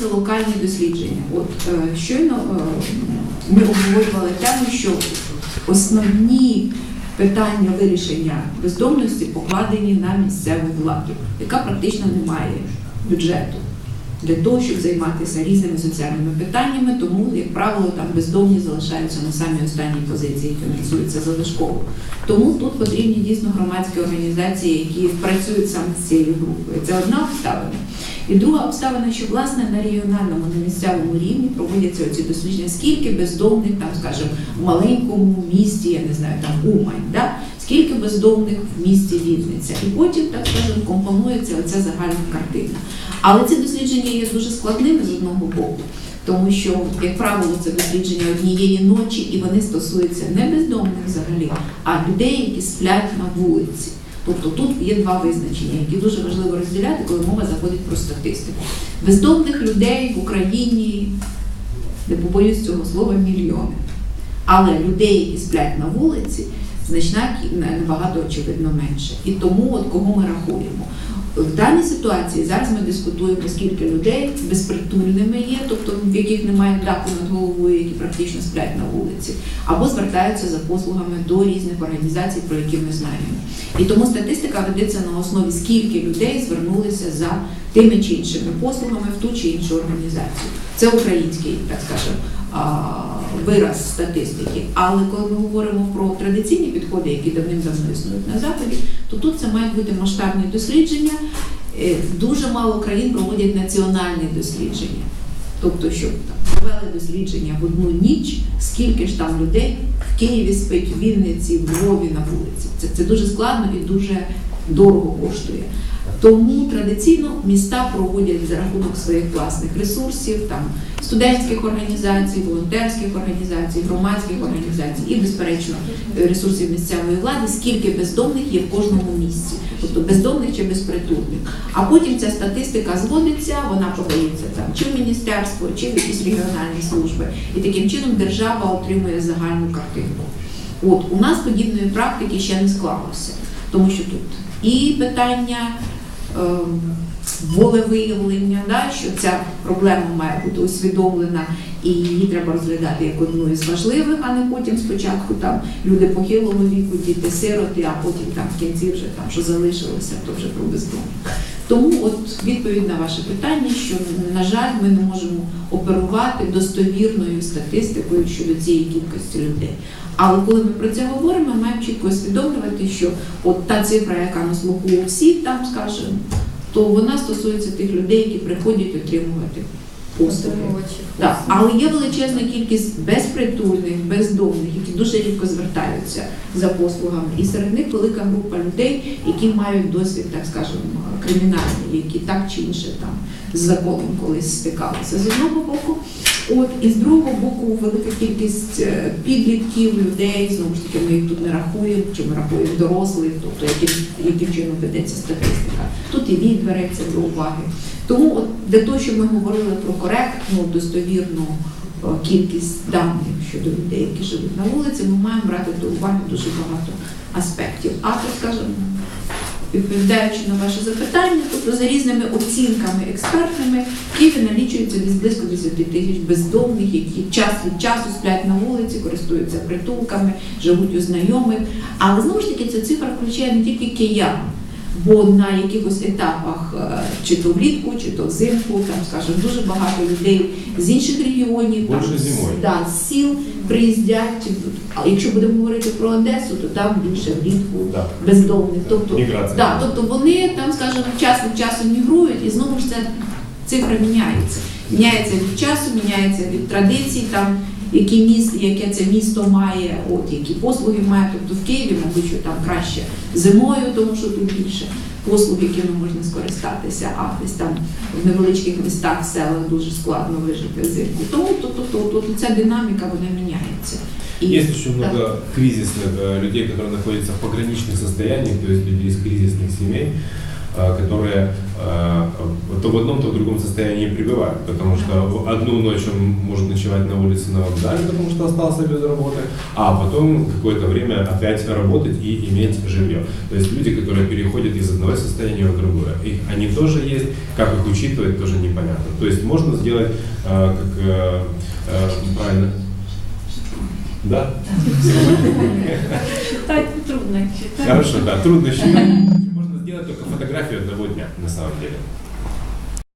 стосується локальні дослідження, от е, щойно е, ми обговорювали тему, що основні питання вирішення бездомності покладені на місцеву владу, яка практично не має бюджету для того, щоб займатися різними соціальними питаннями, тому, як правило, там бездомні залишаються на самій останній позиції, фінансуються залишково. Тому тут потрібні дійсно громадські організації, які працюють саме з цією групою. Це одна обставина. І друга обставина, що власне на регіональному, на місцевому рівні проводяться оці дослідження, скільки бездомних, там, скажімо, в маленькому місті, я не знаю, там Умань, да? скільки бездомних в місті Вінниця. І потім, так скажемо, компонується оця загальна картина. Але ці дослідження є дуже складними з одного боку, тому що, як правило, це дослідження однієї ночі, і вони стосуються не бездомних взагалі, а людей, які сплять на вулиці. Тобто тут є два визначення, які дуже важливо розділяти, коли мова заходить про статистику. Бездомних людей в Україні, не побоюсь цього слова, мільйони. Але людей, які сплять на вулиці, значна набагато очевидно менше. І тому, от кого ми рахуємо. В даній ситуації зараз ми дискутуємо, скільки людей безпритульними є, тобто в яких немає даху над головою, які практично сплять на вулиці, або звертаються за послугами до різних організацій, про які ми знаємо. І тому статистика ведеться на основі, скільки людей звернулися за тими чи іншими послугами в ту чи іншу організацію. Це український, так скажемо, вираз статистики. Але коли ми говоримо про традиційні підходи, які давним-давно існують на заході, то тут це мають бути масштабні дослідження. Е, Дуже мало країн проводять національні дослідження. Тобто, щоб провели дослідження в одну ніч, скільки ж там людей в Києві спить, в Вінниці, в Львові на вулиці. Це, це дуже складно і дуже дорого коштує. Тому традиційно міста проводять за рахунок своїх власних ресурсів, там студентських організацій, волонтерських організацій, громадських організацій і, безперечно, ресурсів місцевої влади, скільки бездомних є в кожному місці, тобто бездомних чи безпритульних. А потім ця статистика зводиться, вона подається там чи в міністерство, чи в якісь регіональні служби, і таким чином держава отримує загальну картинку. От у нас подібної практики ще не склалося, тому що тут і питання волевиявлення, да, що ця проблема має бути усвідомлена і її треба розглядати як одну із важливих, а не потім спочатку там люди похилого віку, діти сироти, а потім там в кінці вже там що залишилося, то вже про бездомних. Тому от відповідь на ваше питання, що на жаль, ми не можемо оперувати достовірною статистикою щодо цієї кількості людей. Але коли ми про це говоримо, ми маємо чітко усвідомлювати, що от та цифра, яка на слуху у всіх там, скажімо, то вона стосується тих людей, які приходять отримувати послуги. Так, але є величезна кількість безпритульних, бездомних, які дуже рідко звертаються за послугами. І серед них велика група людей, які мають досвід, так скажемо, кримінальний, які так чи інше там з законом колись стикалися. З одного боку, от і з другого боку, велика кількість е, підлітків, людей, знову ж таки, ми їх тут не рахуємо, чи ми рахуємо дорослих, тобто яким, яким чином ведеться статистика. Тут і вік береться до уваги. Тому от для того, щоб ми говорили про коректну, достовірну е, кількість даних щодо людей, які живуть на вулиці, ми маємо брати до уваги дуже багато аспектів. А то, скажімо, відповідаючи на ваше запитання, тобто за різними оцінками експертними, Києві налічується десь близько 10 тисяч бездомних, які час від часу сплять на вулиці, користуються притулками, живуть у знайомих. Але знову ж таки ця цифра включає не тільки киян. Бо на якихось етапах, е, чи то влітку, чи то взимку, там, скажімо, дуже багато людей з інших регіонів, там, да, з сіл приїздять. А якщо будемо говорити про Одесу, то там більше влітку Да. бездомних. Тобто, Міграція. да, тобто вони там, скажімо, час від часу мігрують, і знову ж ця цифра міняється. Міняється від часу, міняється від традицій, там які міст, яке це місто має, от які послуги має. Тобто в Києві, мабуть, що там краще зимою, тому що тут більше послуг, якими можна скористатися, а десь там в невеличких містах, селах дуже складно вижити взимку. Тому тобто, тобто, тобто, ця динаміка вона міняється. І- Есть очень Да. много кризисных э, людей, которые находятся в пограничных состояниях, то есть людей из кризисных семей. Э, которые э, то в одном, то в другом состоянии пребывают, потому что одну ночь он может ночевать на улице на вокзале, потому что остался без работы, а потом какое-то время опять работать и иметь жилье. То есть люди, которые переходят из одного состояния в другое, их, они тоже есть, как их учитывать, тоже непонятно. То есть можно сделать, э, как правильно, да? Считать трудно. Хорошо, да, трудно считать. Можно сделать только фотографию одного дня, на самом деле.